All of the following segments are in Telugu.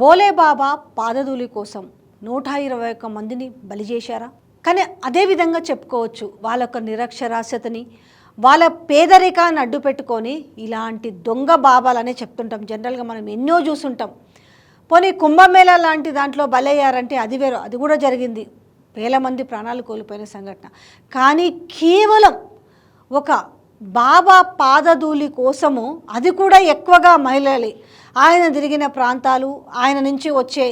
బోలేబాబా పాదధూలి కోసం నూట ఇరవై ఒక్క మందిని బలి చేశారా? కానీ అదే విధంగా చెప్పుకోవచ్చు వాళ్ళ యొక్క నిరక్షరాస్యతని వాళ్ళ పేదరికాన్ని అడ్డు పెట్టుకొని ఇలాంటి దొంగ బాబాలనే చెప్తుంటాం. జనరల్గా మనం ఎన్నో చూసుంటాం. పోనీ కుంభమేళా లాంటి దాంట్లో బలయ్యారంటే అది వేరు అది కూడా జరిగింది. వేల మంది ప్రాణాలు కోల్పోయిన సంఘటన. కానీ కేవలం ఒక బాబా పాదధూళి కోసము అది కూడా ఎక్కువగా మహిళలే. ఆయన తిరిగిన ప్రాంతాలు ఆయన నుంచి వచ్చే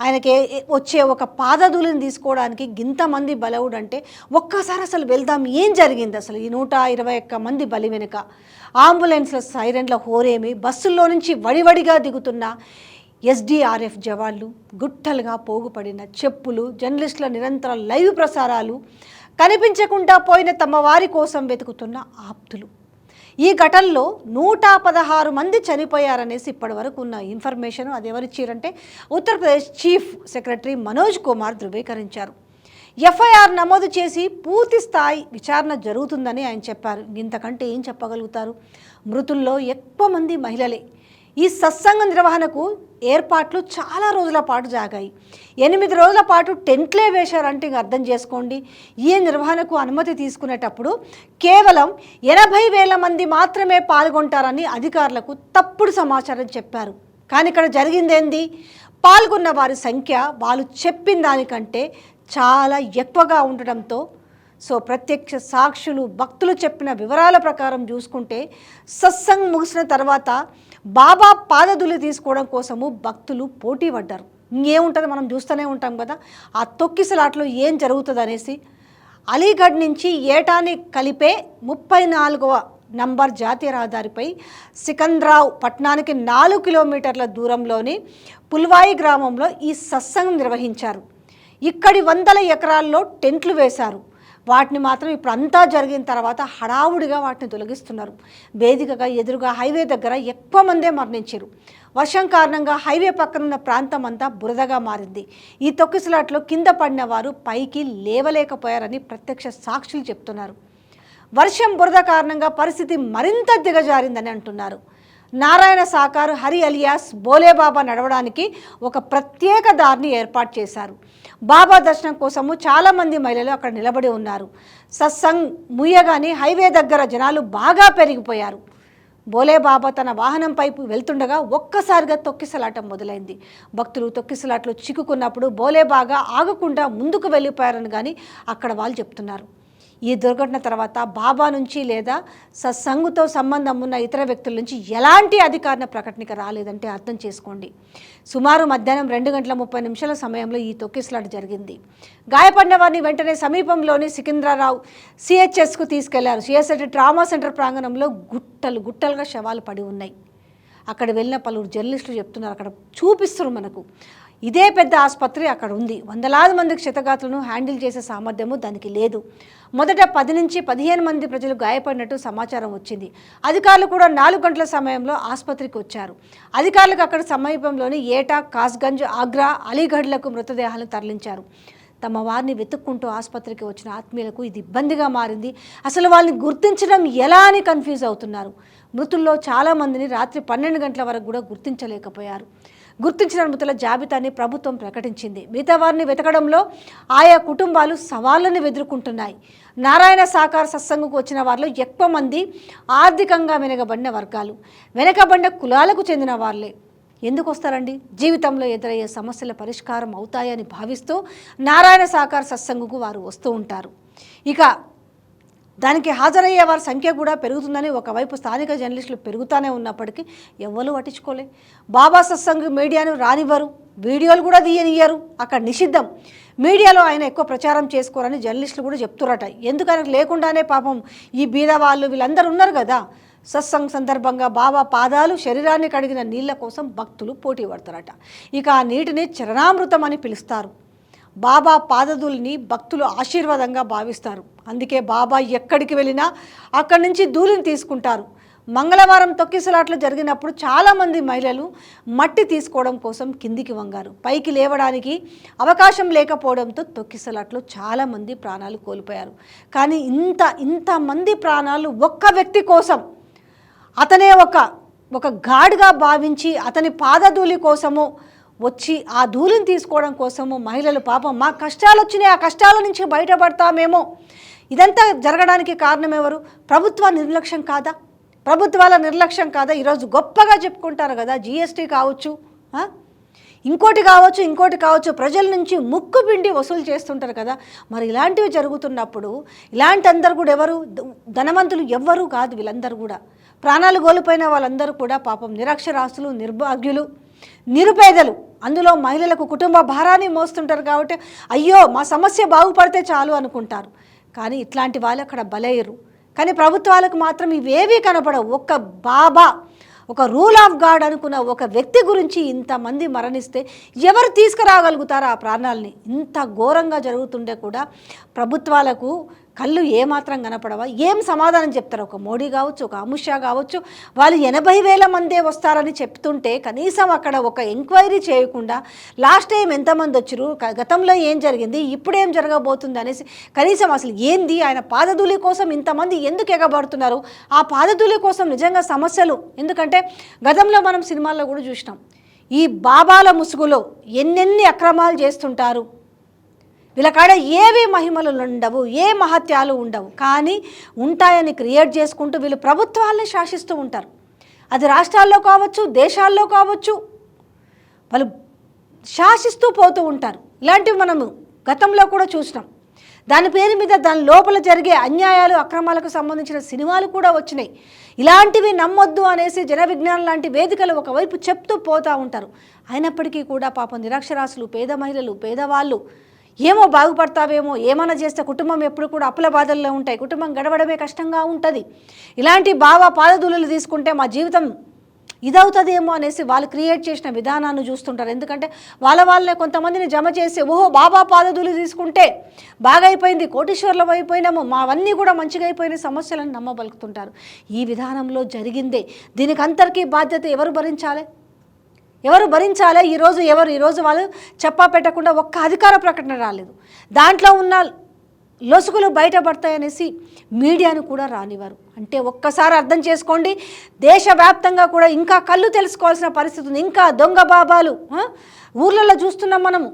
ఆయనకి వచ్చే ఒక పాదధూళిని తీసుకోవడానికి గింతమంది బలవుడు అంటే ఒక్కసారి అసలు వెళ్దాం. ఏం జరిగింది అసలు ఈ నూట ఇరవై ఒక్క మంది బలి వెనుక? ఆంబులెన్స్ల సైరన్ల హోరేమి బస్సుల్లో నుంచి వడివడిగా దిగుతున్న ఎస్డిఆర్ఎఫ్ జవాన్లు గుట్టలుగా పోగుపడిన చెప్పులు జర్నలిస్టుల నిరంతర లైవ్ ప్రసారాలు కనిపించకుండా పోయిన తమ వారి కోసం వెతుకుతున్న ఆప్తులు. ఈ ఘటనలో నూట పదహారు మంది చనిపోయారనేసి ఇప్పటి వరకు ఉన్న ఇన్ఫర్మేషన్ అది ఎవరిచ్చారంటే ఉత్తరప్రదేశ్ చీఫ్ సెక్రటరీ మనోజ్ కుమార్ ధృవీకరించారు. ఎఫ్ఐఆర్ నమోదు చేసి పూర్తి స్థాయి విచారణ జరుగుతుందని ఆయన చెప్పారు. ఇంతకంటే ఏం చెప్పగలుగుతారు? మృతుల్లో ఎక్కువ మంది మహిళలే. ఈ సత్సంగ నిర్వహణకు ఏర్పాట్లు చాలా రోజుల పాటు జాగాయి. ఎనిమిది రోజుల పాటు టెంట్లే వేశారంటే ఇంక అర్థం చేసుకోండి. ఈ నిర్వహణకు అనుమతి తీసుకునేటప్పుడు కేవలం ఎనభై వేల మంది మాత్రమే పాల్గొంటారని అధికారులకు తప్పుడు సమాచారం చెప్పారు. కానీ ఇక్కడ జరిగిందేంది? పాల్గొన్న వారి సంఖ్య వాళ్ళు చెప్పిన దానికంటే చాలా ఎక్కువగా ఉండడంతో సో ప్రత్యక్ష సాక్షులు భక్తులు చెప్పిన వివరాల ప్రకారం చూసుకుంటే సత్సంగ్ ముగిసిన తర్వాత బాబా పాదదులు తీసుకోవడం కోసము భక్తులు పోటీ పడ్డారు. ఇంకేముంటుంది మనం చూస్తూనే ఉంటాం కదా. ఆ తొక్కిసలాట్లో ఏం జరుగుతుంది అనేసి అలీగఢ్ నుంచి ఏటాని కలిపే ముప్పై నాలుగవ నంబర్ జాతీయ రహదారిపై సికంద్రావ్ పట్టణానికి నాలుగు కిలోమీటర్ల దూరంలోని పుల్వాయి గ్రామంలో ఈ సత్సంగం నిర్వహించారు. ఇక్కడి వందల ఎకరాల్లో టెంట్లు వేశారు. వాటిని మాత్రం ఇప్పుడు అంతా జరిగిన తర్వాత హడావుడిగా వాటిని తొలగిస్తున్నారు. వేదికగా ఎదురుగా హైవే దగ్గర ఎక్కువ మందే మరణించారు. వర్షం కారణంగా హైవే పక్కన ఉన్న ప్రాంతం అంతా బురదగా మారింది. ఈ తొక్కిసలాట్లో కింద పడిన వారు పైకి లేవలేకపోయారని ప్రత్యక్ష సాక్షులు చెప్తున్నారు. వర్షం బురద కారణంగా పరిస్థితి మరింత దిగజారిందని అంటున్నారు. నారాయణ సాకారు హరి అలియాస్ బోలేబాబా నడవడానికి ఒక ప్రత్యేక దారిని ఏర్పాటు చేశారు. బాబా దర్శనం కోసము చాలామంది మహిళలు అక్కడ నిలబడి ఉన్నారు. సత్సంగ్ ముయ్యగానే హైవే దగ్గర జనాలు బాగా పెరిగిపోయారు. బోలేబాబా తన వాహనంపై వెళ్తుండగా ఒక్కసారిగా తొక్కిసలాటం మొదలైంది. భక్తులు తొక్కిసలాట్లో చిక్కుకున్నప్పుడు బోలేబాగా ఆగకుండా ముందుకు వెళ్ళిపోయారని కానీ అక్కడ వాళ్ళు చెప్తున్నారు. ఈ దుర్ఘటన తర్వాత బాబా నుంచి లేదా సత్సంగుతో సంబంధం ఉన్న ఇతర వ్యక్తుల నుంచి ఎలాంటి అధికారిక ప్రకటనకి రాలేదంటే అర్థం చేసుకోండి. సుమారు మధ్యాహ్నం రెండు గంటల ముప్పై నిమిషాల సమయంలో ఈ తొక్కిసలాట జరిగింది. గాయపడిన వారిని వెంటనే సమీపంలోని సికింద్రారావు సిహెచ్ఎస్కు తీసుకెళ్ళారు. సిఎస్ఐటి ట్రామా సెంటర్ ప్రాంగణంలో గుట్టలు గుట్టలుగా శవాలు పడి ఉన్నాయి. అక్కడ వెళ్ళిన పలువురు జర్నలిస్టులు చెప్తున్నారు. అక్కడ చూపిస్తున్నారు మనకు. ఇదే పెద్ద ఆసుపత్రి అక్కడ ఉంది. వందలాది మంది క్షతగాతులను హ్యాండిల్ చేసే సామర్థ్యము దానికి లేదు. మొదట పది నుంచి పదిహేను మంది ప్రజలు గాయపడినట్టు సమాచారం వచ్చింది. అధికారులు కూడా నాలుగు గంటల సమయంలో ఆసుపత్రికి వచ్చారు. అధికారులకు అక్కడ సమీపంలోని ఏటా కాస్గంజ్ ఆగ్రా అలీగఢ్లకు మృతదేహాలను తరలించారు. తమ వారిని వెతుక్కుంటూ ఆసుపత్రికి వచ్చిన ఆత్మీయులకు ఇది ఇబ్బందిగా మారింది. అసలు వాళ్ళని గుర్తించడం ఎలా అని కన్ఫ్యూజ్ అవుతున్నారు. మృతుల్లో చాలామందిని రాత్రి పన్నెండు గంటల వరకు కూడా గుర్తించలేకపోయారు. గుర్తించిన మృతుల జాబితాని ప్రభుత్వం ప్రకటించింది. మిగతా వారిని వెతకడంలో ఆయా కుటుంబాలు సవాళ్ళను ఎదుర్కొంటున్నాయి. నారాయణ సాకార సత్సంగకు వచ్చిన వారిలో ఎక్కువ మంది ఆర్థికంగా వెనకబడిన వర్గాలు. వెనకబడిన కులాలకు చెందిన వాళ్ళే ఎందుకు వస్తారండి? జీవితంలో ఎదురయ్యే సమస్యల పరిష్కారం అవుతాయని భావిస్తూ నారాయణ సాకార సత్సంగుకు వారు వస్తూ ఉంటారు. ఇక దానికి హాజరయ్యే వారి సంఖ్య కూడా పెరుగుతుందని ఒకవైపు స్థానిక జర్నలిస్టులు పెరుగుతూనే ఉన్నప్పటికీ ఎవ్వరూ పట్టించుకోలే. బాబా సత్సంగ్ మీడియాను రానివ్వరు వీడియోలు కూడా తీయనియ్యరు. అక్కడ నిషిద్ధం. మీడియాలో ఆయన ఎక్కువ ప్రచారం చేసుకోరని జర్నలిస్టులు కూడా చెప్తురట. ఎందుకని లేకుండానే పాపం ఈ బీద వాళ్ళు వీళ్ళందరూ ఉన్నారు కదా. సత్సంగ్ సందర్భంగా బాబా పాదాలు శరీరాన్ని కడిగిన నీళ్ళ కోసం భక్తులు పోటీ పడతారట. ఇక ఆ నీటిని చరణామృతం అని పిలుస్తారు. బాబా పాదదుల్ని భక్తులు ఆశీర్వాదంగా భావిస్తారు. అందుకే బాబా ఎక్కడికి వెళ్ళినా అక్కడి నుంచి ధూళిని తీసుకుంటారు. మంగళవారం తొక్కిసలాట్లు జరిగినప్పుడు చాలామంది మహిళలు మట్టి తీసుకోవడం కోసం కిందికి వంగారు. పైకి లేవడానికి అవకాశం లేకపోవడంతో తొక్కిసలాట్లో చాలామంది ప్రాణాలు కోల్పోయారు. కానీ ఇంత ఇంతమంది ప్రాణాలు ఒక్క వ్యక్తి కోసం అతనే ఒక ఒక గాడ్గా భావించి అతని పాదధూళి కోసము వచ్చి ఆ ధూళిని తీసుకోవడం కోసము మహిళలు పాపం మా కష్టాలు వచ్చినాయి ఆ కష్టాల నుంచి బయటపడతామేమో ఇదంతా జరగడానికి కారణం ఎవరు? ప్రభుత్వ నిర్లక్ష్యం కాదా? ప్రభుత్వాల నిర్లక్ష్యం కాదా? ఈరోజు గొప్పగా చెప్పుకుంటారు కదా జిఎస్టీ కావచ్చు ఇంకోటి కావచ్చు ఇంకోటి కావచ్చు ప్రజల నుంచి ముక్కు పిండి వసూలు చేస్తుంటారు కదా. మరి ఇలాంటివి జరుగుతున్నప్పుడు ఇలాంటి అందరు కూడా ఎవరు? ధనవంతులు ఎవ్వరూ కాదు వీళ్ళందరూ కూడా. ప్రాణాలు కోల్పోయిన వాళ్ళందరూ కూడా పాపం నిరక్షరాస్తులు నిర్భాగ్యులు నిరుపేదలు. అందులో మహిళలకు కుటుంబ భారాన్ని మోస్తుంటారు కాబట్టి అయ్యో మా సమస్య బాగుపడితే చాలు అనుకుంటారు. కానీ ఇట్లాంటి వాళ్ళు అక్కడ బలయ్యరు. కానీ ప్రభుత్వాలకు మాత్రం ఇవేవీ కనపడవు. ఒక్క బాబా ఒక రూల్ ఆఫ్ గాడ్ అనుకున్న ఒక వ్యక్తి గురించి ఇంతమంది మరణిస్తే ఎవరు తీసుకురాగలుగుతారు ఆ ప్రాణాలని? ఇంత ఘోరంగా జరుగుతుండే కూడా ప్రభుత్వాలకు కళ్ళు ఏమాత్రం కనపడవా? ఏం సమాధానం చెప్తారు? ఒక మోడీ కావచ్చు ఒక అమిత్ షా కావచ్చు వాళ్ళు ఎనభై వేల మందే వస్తారని చెప్తుంటే కనీసం అక్కడ ఒక ఎంక్వైరీ చేయకుండా లాస్ట్ టైం ఎంతమంది వచ్చారు గతంలో ఏం జరిగింది? ఇప్పుడు ఏం జరగబోతుంది అనేసి కనీసం అసలు ఏంది? ఆయన పాదధూళి కోసం ఇంతమంది ఎందుకు ఎగబడుతున్నారు? ఆ పాదధూళి కోసం నిజంగా సమస్యలు. ఎందుకంటే గతంలో మనం సినిమాల్లో కూడా చూసినాం. ఈ బాబాల ముసుగులో ఎన్నెన్ని అక్రమాలు చేస్తుంటారు? వీళ్ళ కాడ ఏవి మహిమలు ఉండవు ఏ మహత్యాలు ఉండవు. కానీ ఉంటాయని క్రియేట్ చేసుకుంటూ వీళ్ళు ప్రభుత్వాలని శాసిస్తూ ఉంటారు. అది రాష్ట్రాల్లో కావచ్చు దేశాల్లో కావచ్చు వాళ్ళు శాసిస్తూ పోతూ ఉంటారు. ఇలాంటివి మనము గతంలో కూడా చూసినాం. దాని పేరు మీద దాని లోపల జరిగే అన్యాయాలు అక్రమాలకు సంబంధించిన సినిమాలు కూడా వచ్చినాయి. ఇలాంటివి నమ్మొద్దు అనేసి జన విజ్ఞానం లాంటి వేదికలు ఒకవైపు చెప్తూ పోతూ ఉంటారు. అయినప్పటికీ కూడా పాపం నిరక్షరాస్యులు పేద మహిళలు పేదవాళ్ళు ఏమో బాగుపడతావేమో ఏమైనా చేస్తే కుటుంబం ఎప్పుడు కూడా అప్పుల బాధల్లో ఉంటాయి కుటుంబం గడవడమే కష్టంగా ఉంటుంది. ఇలాంటి భావ పాదదులు తీసుకుంటే మా జీవితం ఇదవుతుందేమో అనేసి వాళ్ళు క్రియేట్ చేసిన విధానాన్ని చూస్తుంటారు. ఎందుకంటే వాళ్ళ వాళ్ళే కొంతమందిని జమ చేసి ఓహో బాబా పాదదులు తీసుకుంటే బాగైపోయింది కోటీశ్వర్లం అయిపోయినాము మావన్నీ కూడా మంచిగా అయిపోయిన సమస్యలను నమ్మబలుకుతుంటారు. ఈ విధానంలో జరిగిందే. దీనికి అందరికీ బాధ్యత ఎవరు భరించాలి? ఎవరు భరించాలి? ఈరోజు ఎవరు? ఈరోజు వాళ్ళు చెప్పా పెట్టకుండా ఒక్క అధికార ప్రకటన రాలేదు. దాంట్లో ఉన్న లొసుగులు బయటపడతాయనేసి మీడియాను కూడా రానివారు అంటే ఒక్కసారి అర్థం చేసుకోండి. దేశవ్యాప్తంగా కూడా ఇంకా కళ్ళు తెలుసుకోవాల్సిన పరిస్థితి ఉంది. ఇంకా దొంగ బాబాలు ఊర్లలో చూస్తున్నాం మనము.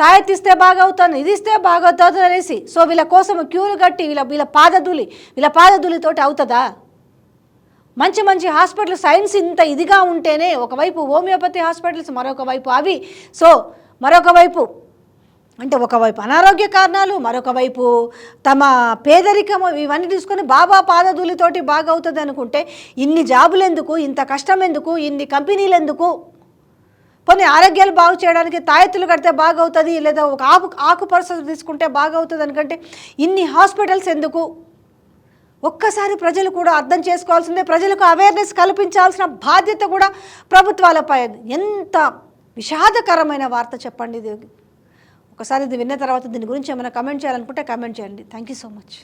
తాయెత్తిస్తే బాగవుతాను ఇది ఇస్తే బాగవుతుంది అనేసి. సో వీళ్ళ కోసం క్యూలు కట్టి వీళ్ళ వీళ్ళ పాదధూలి వీళ్ళ పాదధూలితోటి అవుతుందా? మంచి మంచి హాస్పిటల్ సైన్స్ ఇంత ఇదిగా ఉంటేనే ఒకవైపు హోమియోపతి హాస్పిటల్స్ మరొక వైపు అవి. సో మరొక వైపు అంటే ఒకవైపు అనారోగ్య కారణాలు మరొక వైపు తమ పేదరికం ఇవన్నీ తీసుకొని బాబా పాదధూలితోటి బాగా అవుతుంది అనుకుంటే ఇన్ని జాబులు ఎందుకు ఇంత కష్టం ఎందుకు ఇన్ని కంపెనీలు ఎందుకు? కొన్ని ఆరోగ్యాలు బాగు చేయడానికి తాయెత్తులు కడితే బాగవుతుంది లేదా ఒక ఆకు ఆకు తీసుకుంటే బాగవుతుంది అనుకంటే ఇన్ని హాస్పిటల్స్ ఎందుకు? ఒక్కసారి ప్రజలు కూడా అర్థం చేసుకోవాల్సిందే. ప్రజలకు అవేర్నెస్ కల్పించాల్సిన బాధ్యత కూడా ప్రభుత్వాలపై ఎంత విషాదకరమైన వార్త చెప్పండి ఇది. ఒకసారి ఇది విన్న తర్వాత దీని గురించి ఏమైనా కమెంట్ చేయాలనుకుంటే కమెంట్ చేయండి. Thank you so much